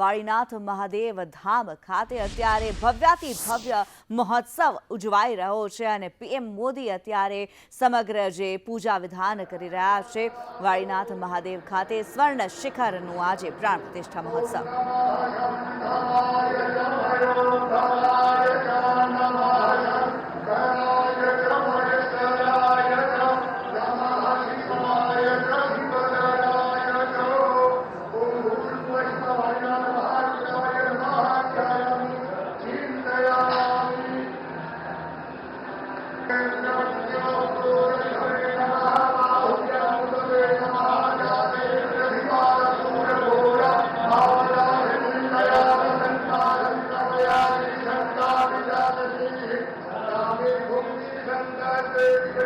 વાળીનાથ મહાદેવ ધામ ખાતે અત્યારે ભવ્યાતિ ભવ્ય મહોત્સવ ઉજવાઈ રહ્યો છે અને પીએમ મોદી અત્યારે સમગ્ર જે પૂજા વિધાન કરી રહ્યા છે, વાળીનાથ મહાદેવ ખાતે સ્વર્ણ શિખરનું આજે પ્રાણ પ્રતિષ્ઠા મહોત્સવ.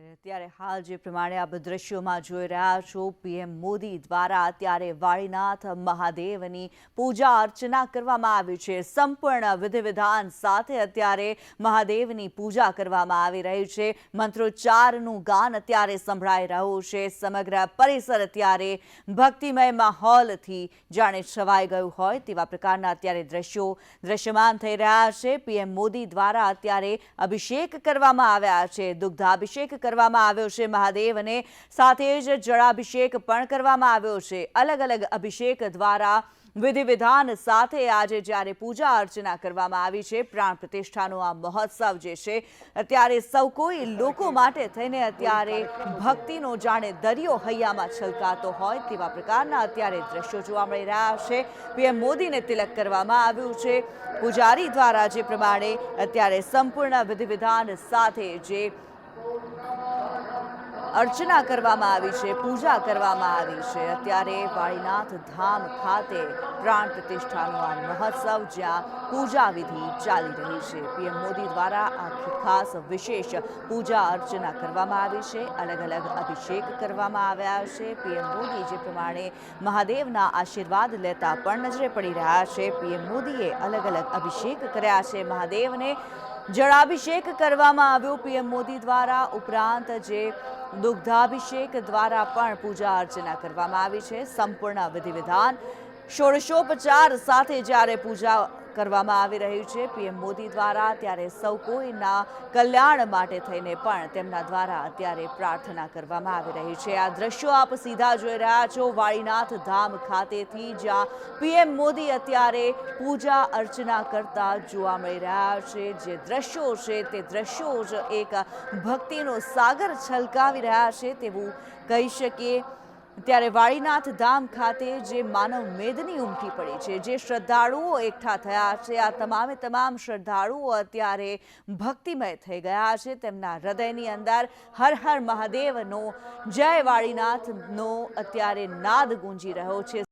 ત્યારે હાલ જે પ્રમાણે આપ દ્રશ્યોમાં જોઈ રહ્યા છો, પીએમ મોદી દ્વારા અત્યારે વાળીનાથ મહાદેવની પૂજા અર્ચના કરવામાં આવી છે. સંપૂર્ણ વિધિ વિધાન સાથે અત્યારે મહાદેવની પૂજા કરવામાં આવી રહી છે. મંત્રોચ્ચારનું ગાન અત્યારે સંભળાઈ રહ્યું છે. સમગ્ર પરિસર અત્યારે ભક્તિમય માહોલથી જાણે છવાઈ ગયું હોય તેવા પ્રકારના અત્યારે દ્રશ્યો દ્રશ્યમાન થઈ રહ્યા છે. પીએમ મોદી દ્વારા અત્યારે અભિષેક કરવામાં આવ્યા છે. દુગ્ધાભિષેક કરવામાં આવ્યો છે મહાદેવને સાથે જ જળાભિષેક પણ કરવામાં આવ્યો છે. અલગ અલગ અભિષેક દ્વારા વિધિ વિધાન સાથે આજે જ્યારે પૂજા અર્ચના કરવામાં આવી છે, પ્રાણ પ્રતિષ્ઠાનો આ મહોત્સવ જે છે, અત્યારે સૌ કોઈ લોકો માટે થઈને અત્યારે ભક્તિનો જાણે દરિયો હૈયામાં છલકાતો હોય તેવા પ્રકારના અત્યારે દ્રશ્યો જોવા મળી રહ્યા છે. પીએમ મોદીને તિલક કરવામાં આવ્યું છે. પૂજારી દ્વારા જે પ્રમાણે અત્યારે સંપૂર્ણ વિધિ વિધાન સાથે જે અર્ચના કરવામાં આવી છે, પૂજા કરવામાં આવી છે. અત્યારે વાળીનાથ ધામ ખાતે પ્રાણ પ્રતિષ્ઠાનો આ મહોત્સવ જ્યાં પૂજા વિધિ ચાલી રહી છે. પીએમ મોદી દ્વારા આખી ખાસ વિશેષ પૂજા અર્ચના કરવામાં આવી છે. અલગ અલગ અભિષેક કરવામાં આવ્યા છે. પીએમ મોદી જે પ્રમાણે મહાદેવના આશીર્વાદ લેતા પણ નજરે પડી રહ્યા છે. પીએમ મોદીએ અલગ અલગ અભિષેક કર્યા છે. મહાદેવને જળાભિષેક કરવામાં આવ્યો. પીએમ મોદી દ્વારા ઉપરાંત જે દુગ્ધાભિષેક દ્વારા પણ પૂજા અર્ચના કરવામાં આવી છે. સંપૂર્ણ વિધિ વિધાન. ષોડશોપચાર સાથે જ્યારે પૂજા કરવામાં આવી રહ્યું છે. પીએમ મોદી દ્વારા ત્યારે સૌ કોઈના કલ્યાણ માટે થઈને પણ તેમના દ્વારા અત્યારે પ્રાર્થના કરવામાં આવી રહી છે. આ દ્રશ્યો આપ સીધા જોઈ રહ્યા છો. વાળીનાથ ધામ ખાતેથી જ્યાં પીએમ મોદી અત્યારે પૂજા અર્ચના કરતા જોવા મળી રહ્યા છે. જે દ્રશ્યો છે તે દ્રશ્યો જ એક ભક્તિનો સાગર છલકાવી રહ્યા છે તેવું કહી શકીએ. ત્યારે વાળીનાથ ધામ ખાતે જે માનવ મેદની ઉમટી પડી છે, જે શ્રદ્ધાળુઓ એકઠા થયા છે, આ તમામે તમામ શ્રદ્ધાળુઓ અત્યારે ભક્તિમય થઈ ગયા છે. તેમના હૃદયની અંદર હર હર મહાદેવનો જય વાળીનાથનો અત્યારે નાદ ગુંજી રહ્યો છે.